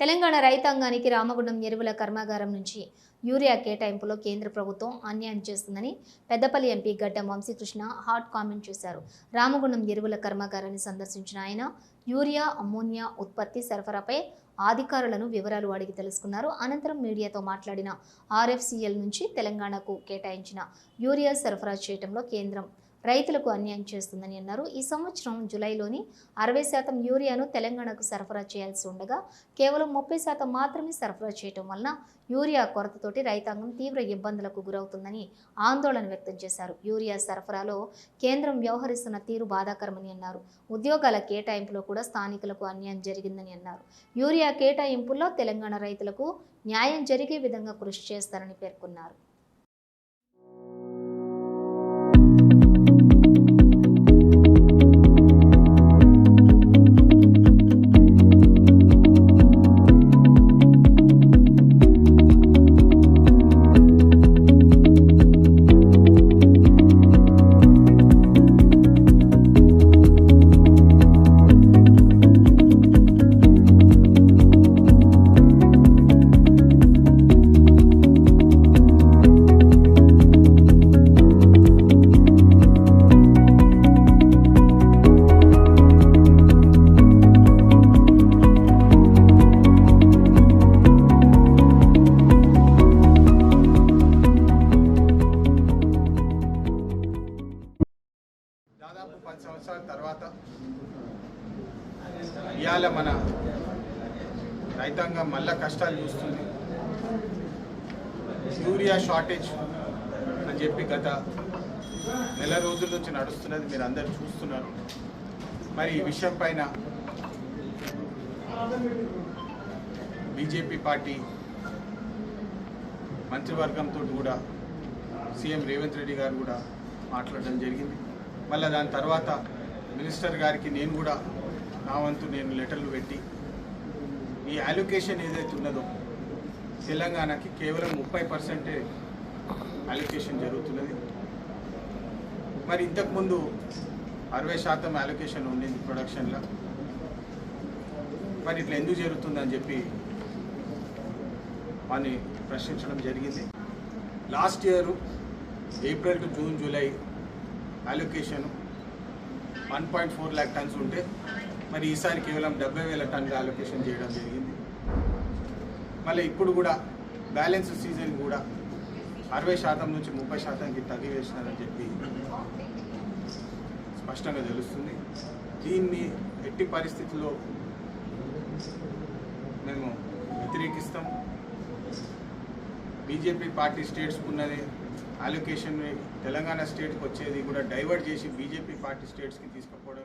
తెలంగాణ రైతాంగానికి రామగుండం ఎరువుల కర్మాగారం నుంచి యూరియా కేటాయింపులో కేంద్ర ప్రభుత్వం అన్యాయం చేస్తుందని పెద్దపల్లి ఎంపీ గడ్డం వంశీకృష్ణ హాట్ కామెంట్ చేశారు. రామగుండం ఎరువుల కర్మాగారాన్ని సందర్శించిన ఆయన యూరియా అమ్మోనియా ఉత్పత్తి సరఫరాపై అధికారులను వివరాలు అడిగి తెలుసుకున్నారు. అనంతరం మీడియాతో మాట్లాడిన ఆర్ఎఫ్సిఎల్ నుంచి తెలంగాణకు కేటాయించిన యూరియా సరఫరా చేయడంలో కేంద్రం రైతులకు అన్యాయం చేస్తుందని అన్నారు. ఈ సంవత్సరం జూలైలోని అరవై శాతం యూరియాను తెలంగాణకు సరఫరా చేయాల్సి ఉండగా కేవలం ముప్పై శాతం మాత్రమే సరఫరా చేయటం వలన యూరియా కొరతతోటి రైతాంగం తీవ్ర ఇబ్బందులకు గురవుతుందని ఆందోళన వ్యక్తం చేశారు. యూరియా సరఫరాలో కేంద్రం వ్యవహరిస్తున్న తీరు బాధాకరమని అన్నారు. ఉద్యోగాల కేటాయింపులో కూడా స్థానికులకు అన్యాయం జరిగిందని అన్నారు. యూరియా కేటాయింపుల్లో తెలంగాణ రైతులకు న్యాయం జరిగే విధంగా కృషి చేస్తారని పేర్కొన్నారు. పది సంవత్సరాల తర్వాత ఇవాళ మన రైతాంగం మళ్ళా కష్టాలు చూస్తుంది. యూరియా షార్టేజ్ అని చెప్పి గత నెల రోజుల నుంచి నడుస్తున్నది మీరు అందరు చూస్తున్నారు. మరి ఈ విషయం పైన బీజేపీ పార్టీ మంత్రివర్గంతో కూడా సీఎం రేవంత్ రెడ్డి గారు కూడా మాట్లాడడం జరిగింది. మళ్ళీ దాని తర్వాత మినిస్టర్ గారికి నేను కూడా నా వంతు నేను లెటర్లు పెట్టి ఈ అలొకేషన్ ఏదైతే ఉన్నదో తెలంగాణకి కేవలం ముప్పై పర్సెంటే అలొకేషన్ జరుగుతున్నది. మరి ఇంతకుముందు అరవై శాతం అలొకేషన్ ఉండింది ప్రొడక్షన్లో మరి ఇట్లా ఎందుకు జరుగుతుందని చెప్పి వాడిని ప్రశ్నించడం జరిగింది. Last year April to June July allocation one point four lakh tons ఉంటే మరి ఈసారి కేవలం డెబ్బై వేల టన్నుల అలొకేషన్ చేయడం జరిగింది. మళ్ళీ ఇప్పుడు కూడా బ్యాలెన్స్ సీజన్ కూడా అరవై శాతం నుంచి ముప్పై శాతానికి తగ్గివేసినారని చెప్పి స్పష్టంగా తెలుస్తుంది. దీన్ని ఎట్టి పరిస్థితుల్లో మేము వ్యతిరేకిస్తాం. బీజేపీ పార్టీ స్టేట్స్కి ఉన్నది అలొకేషన్ తెలంగాణ స్టేట్కి వచ్చేది కూడా డైవర్ట్ చేసి బీజేపీ పార్టీ స్టేట్స్కి తీసుకుపోవడం